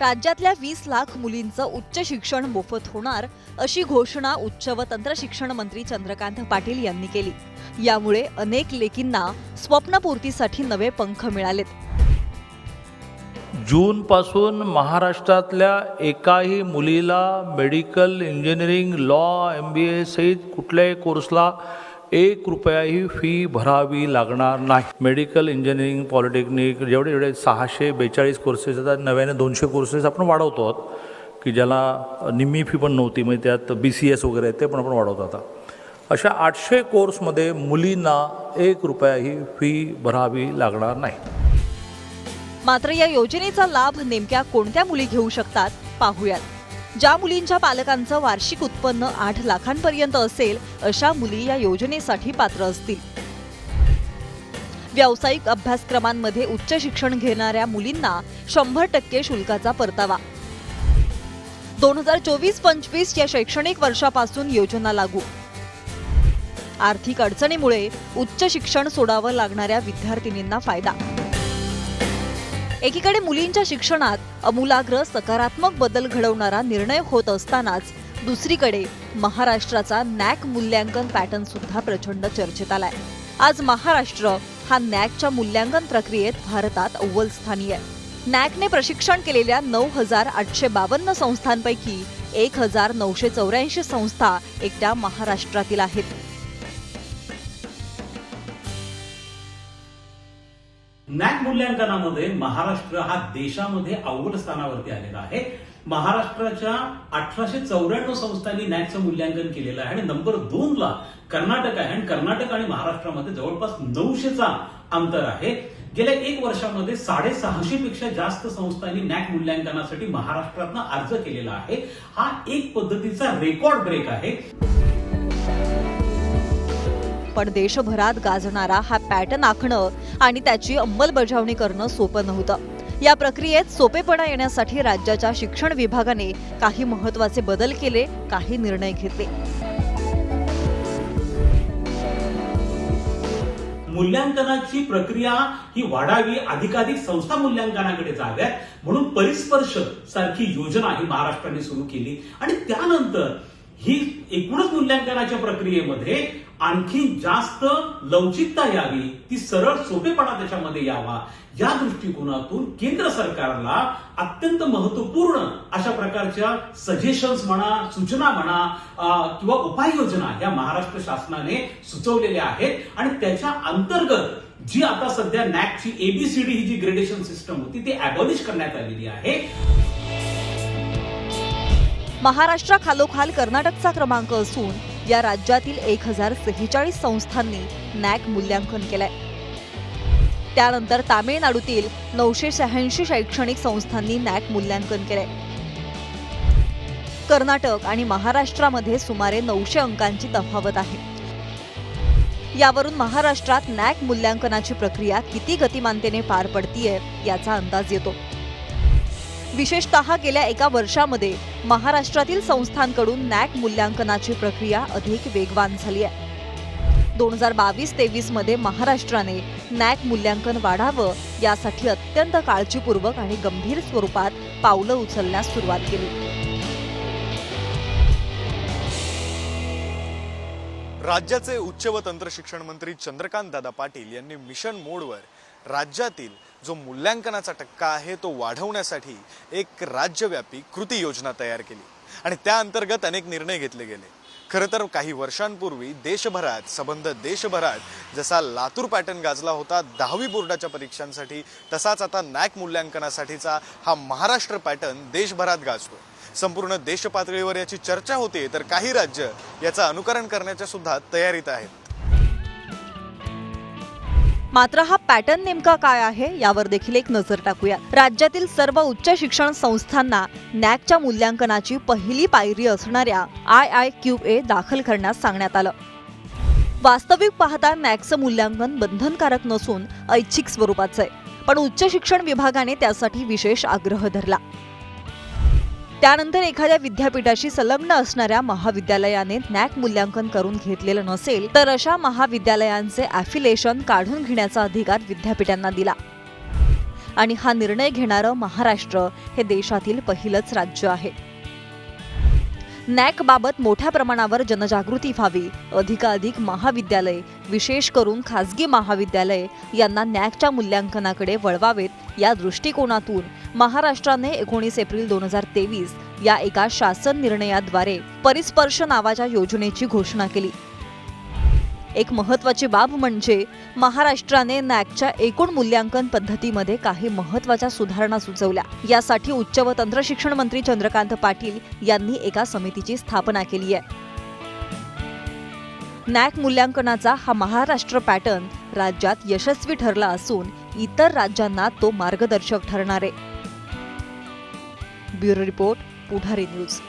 राज्यातल्या वीस लाख मुलींचं उच्च शिक्षण मोफत होणार अशी घोषणा उच्च व तंत्र शिक्षण मंत्री चंद्रकांत पाटील यांनी केली. यामुळे अनेक लेकींना स्वप्नपूर्तीसाठी नवे पंख मिळालेत. जूनपासून महाराष्ट्रातल्या एकाही मुलीला medical engineering law M B A सहित कुठल्याही कोर्सला एक रुपयाही फी भरावी लागणार नाही. मेडिकल इंजिनिअरिंग पॉलिटेक्निक जेवढे जेवढे सहाशे बेचाळीस कोर्सेस आता नव्याने दोनशे कोर्सेस आपण वाढवतो आहोत की ज्याला निम्मी फी पण नव्हती म्हणजे त्यात बी सी एस वगैरे आहेत ते पण आपण वाढवतो आता. अशा आठशे कोर्समध्ये मुलींना एक रुपयाही फी भरावी लागणार नाही. मात्र या योजनेचा लाभ नेमक्या कोणत्या मुली घेऊ शकतात? पाहूयात. ज्या मुलींच्या पालकांचं वार्षिक उत्पन्न आठ लाखांपर्यंत असेल अशा मुली या योजनेसाठी पात्र असतील. व्यावसायिक अभ्यासक्रमांमध्ये उच्च शिक्षण घेणाऱ्या मुलींना शंभर टक्के शुल्काचा परतावा. दोन हजार चोवीस पंचवीस या शैक्षणिक वर्षापासून योजना लागू. आर्थिक अडचणीमुळे उच्च शिक्षण सोडावं लागणाऱ्या विद्यार्थिनींना फायदा. एकीकडे मुलींच्या शिक्षणात अमूलाग्र सकारात्मक बदल घडवणारा निर्णय होत असतानाच दुसरीकडे महाराष्ट्राचा नॅक मूल्यांकन पॅटर्न सुद्धा प्रचंड चर्चेत आलाय. आज महाराष्ट्र हा नॅकच्या मूल्यांकन प्रक्रियेत भारतात अव्वल स्थानी आहे. नॅकने प्रशिक्षण केलेल्या नऊ हजार आठशे बावन्न संस्थांपैकी एक हजार नऊशे चौऱ्याऐंशी संस्था एकट्या महाराष्ट्रातील आहेत. नॅक मूल्यांकनामध्ये महाराष्ट्र हा देशामध्ये अव्वल स्थानावरती आलेला आहे. महाराष्ट्राच्या अठराशे चौऱ्याण्णव संस्थांनी नॅकचं मूल्यांकन केलेलं आहे आणि नंबर दोन ला कर्नाटक आहे आणि कर्नाटक आणि महाराष्ट्रामध्ये जवळपास नऊशेचा अंतर आहे. गेल्या एक वर्षामध्ये साडेसहाशे पेक्षा जास्त संस्थांनी नॅक मूल्यांकनासाठी महाराष्ट्रातनं अर्ज केलेला आहे. हा एक पद्धतीचा रेकॉर्ड ब्रेक आहे. पण देशभरात गाजणारा हा पॅटर्न आखणं आणि त्याची अंमलबजावणी करणं सोपं नव्हतं. या प्रक्रियेत सोपेपणा येण्यासाठी राज्याच्या शिक्षण विभागाने काही महत्त्वाचे बदल केले काही निर्णय घेतले. मूल्यांकनाची प्रक्रिया ही वाढावी अधिकाधिक संस्था मूल्यांकनाकडे जाव्यात म्हणून परिस्पर्श सारखी योजना ही महाराष्ट्राने सुरू केली. आणि त्यानंतर ही एकूणच मूल्यांकनाच्या प्रक्रियेमध्ये आणखी जास्त लवचिकता यावी ती सरळ सोपेपणा त्याच्यामध्ये यावा या दृष्टिकोनातून केंद्र सरकारला अत्यंत महत्त्वपूर्ण अशा प्रकारच्या सजेशन्स म्हणा सूचना म्हणा किंवा उपाययोजना या महाराष्ट्र शासनाने सुचवलेल्या आहेत. आणि त्याच्या अंतर्गत जी आता सध्या नॅकची एबीसीडी ही जी ग्रेडेशन सिस्टम होती ती अबॉलिश करण्यात आलेली आहे. महाराष्ट्राखालोखाल कर्नाटकचा क्रमांक असून या राज्यातील एक हजार सेहेचाळीस संस्थांनी नॅक मूल्यांकन केलंय. त्यानंतर तामिळनाडूतील नऊशे शहाऐंशी शैक्षणिक संस्थांनी नॅक मूल्यांकन केलंय. कर्नाटक आणि महाराष्ट्रामध्ये सुमारे नऊशे अंकांची तफावत आहे. यावरून महाराष्ट्रात नॅक मूल्यांकनाची प्रक्रिया किती गतिमानतेने पार पडतीये याचा अंदाज येतो. विशेषतः गेल्या एका वर्षामध्ये महाराष्ट्रातील संस्थांकडून नॅक मूल्यांकनाची प्रक्रिया अधिक वेगवान झाली आहे. दोन हजार बावीस तेवीसमध्ये महाराष्ट्राने नॅक मूल्यांकन वाढावं यासाठी अत्यंत काळजीपूर्वक आणि गंभीर स्वरूपात पावलं उचलण्यास सुरुवात केली. राज्याचे उच्च व तंत्र शिक्षण मंत्री चंद्रकांत दादा पाटील यांनी मिशन मोडवर राज्यातील जो मूल्यांकनाचा टक्का आहे तो वाढवण्यासाठी एक राज्यव्यापी कृती योजना तयार केली. आणि त्या अंतर्गत अनेक निर्णय घेतले गेले. खरं तर काही वर्षांपूर्वी देशभरात संबंध देशभरात जसा लातूर पॅटर्न गाजला होता दहावी बोर्डाच्या परीक्षांसाठी तसाच आता नॅक मूल्यांकनासाठीचा हा महाराष्ट्र पॅटर्न देशभरात गाजतो संपूर्ण देशपातळीवर याची चर्चा होते तर काही राज्य याचं अनुकरण करण्याच्या सुद्धा तयारीत आहेत. मात्र हा पॅटर्न नेमका काय आहे यावर देखील एक नजर टाकूया राज्यातील सर्व उच्च शिक्षण संस्थांना नॅकच्या मूल्यांकनाची पहिली पायरी असणाऱ्या आय आय क्यू ए दाखल करण्यास सांगण्यात आलं. वास्तविक पाहता नॅकचं मूल्यांकन बंधनकारक नसून ऐच्छिक स्वरूपाचं आहे. पण उच्च शिक्षण विभागाने त्यासाठी विशेष आग्रह धरला. त्यानंतर एखाद्या विद्यापीठाशी संलग्न असणाऱ्या महाविद्यालयाने नॅक मूल्यांकन करून घेतलेलं नसेल तर अशा महाविद्यालयांचे ॲफिलेशन काढून घेण्याचा अधिकार विद्यापीठांना दिला. आणि हा निर्णय घेणारं महाराष्ट्र हे देशातील पहिलंच राज्य आहे. नॅक बाबत मोठ्या प्रमाणावर जनजागृती व्हावी. अधिकाधिक महाविद्यालय विशेष करून खासगी महाविद्यालय यांना नॅकच्या मूल्यांकनाकडे वळवावेत या दृष्टिकोनातून महाराष्ट्राने एकोणीस एप्रिल दोन हजार तेवीस या एका शासन निर्णयाद्वारे परिस्पर्श नावाच्या योजनेची घोषणा केली. एक महत्वाची बाब म्हणजे महाराष्ट्राने नॅकच्या एकूण मूल्यांकन पद्धतीमध्ये काही महत्त्वाच्या सुधारणा सुचवल्या. यासाठी उच्च व तंत्र शिक्षण मंत्री चंद्रकांत पाटील यांनी एका समितीची स्थापना केली आहे. नॅक मूल्यांकनाचा हा महाराष्ट्र पॅटर्न राज्यात यशस्वी ठरला असून इतर राज्यांना तो मार्गदर्शक ठरणार आहे. Bureau report Pudhari news.